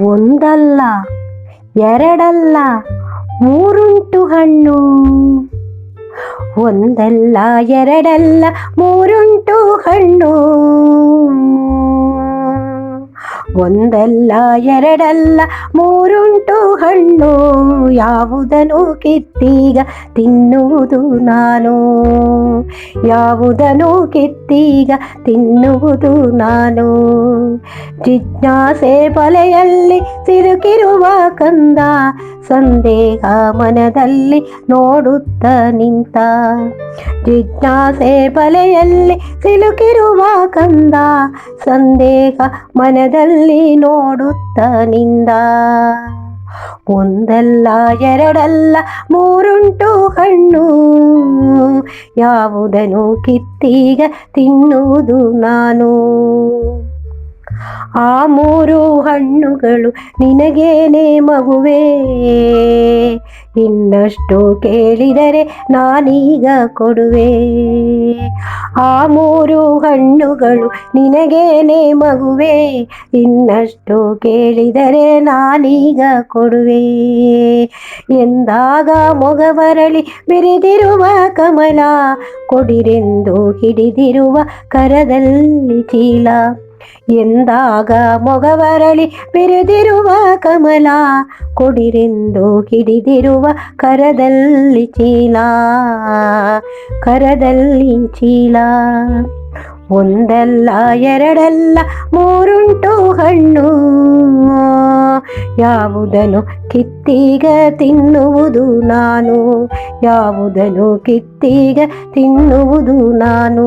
ಒಂದಲ್ಲ ಎರಡಲ್ಲ ಮೂರುಂಟು ಹಣ್ಣು. ಒಂದಲ್ಲ ಎರಡಲ್ಲ ಮೂರುಂಟು ಹಣ್ಣು. ಒಂದಲ್ಲ ಎರಡಲ್ಲ ಮೂರುಂಟು ಹಣ್ಣು. ಯಾವುದನ್ನು ಕಿತ್ತೀಗ ತಿನ್ನುವುದು ನಾನು? ಯಾವುದನ್ನು ಕಿತ್ತೀಗ ತಿನ್ನುವುದು ನಾನು? ಜಿಜ್ಞಾಸೆ ಬಲೆಯಲ್ಲಿ ಸಿಲುಕಿರುವ ಕಂದ ಸಂದೇಹ ಮನದಲ್ಲಿ ನೋಡುತ್ತ ನಿಂತ. ಜಿಜ್ಞಾಸೆ ಬಲೆಯಲ್ಲಿ ಸಿಲುಕಿರುವ ಕಂದ ಸಂದೇಹ ಮನದಲ್ಲಿ ನೋಡುತ್ತ ನಿಂದ. ಒಂದಲ್ಲ ಎರಡಲ್ಲ ಮೂರುಂಟು ಹಣ್ಣು. ಯಾವುದನ್ನು ಕಿತ್ತೀಗ ತಿನ್ನುವುದು ನಾನು. ಆ ಮೂರು ಹಣ್ಣುಗಳು ನಿನಗೇನೆ ಮಗುವೇ. ಇನ್ನಷ್ಟು ಕೇಳಿದರೆ ನಾನೀಗ ಕೊಡುವೆ. ಆ ಮೂರು ಹಣ್ಣುಗಳು ನಿನಗೇನೆ ಮಗುವೆ. ಇನ್ನಷ್ಟು ಕೇಳಿದರೆ ನಾನೀಗ ಕೊಡುವೆ. ಎಂದಾಗ ಮೊಗವರಳಿ ಬಿರಿದಿರುವ ಕಮಲ, ಕೊಡಿರೆಂದು ಹಿಡಿದಿರುವ ಕರದಲ್ಲಿ ಚೀಲ. ಎಂದಾಗ ಮೊಗವರಳಿ ಬೆರೆದಿರುವ ಕಮಲ, ಕೊಡಿರೆಂದು ಹಿಡಿದಿರುವ ಕರದಲ್ಲಿ ಚೀಲ ಕರದಲ್ಲಿ ಚೀಲ. ಒಂದಲ್ಲ, ಎರಡಲ್ಲ, ಮೂರುಂಟು ಹಣ್ಣು, ಯಾವುದನ್ನು ಕಿತ್ತೀಗ ತಿನ್ನುವುದು ನಾನು? ಯಾವುದನ್ನು ಕಿತ್ತೀಗ ತಿನ್ನುವುದು ನಾನು?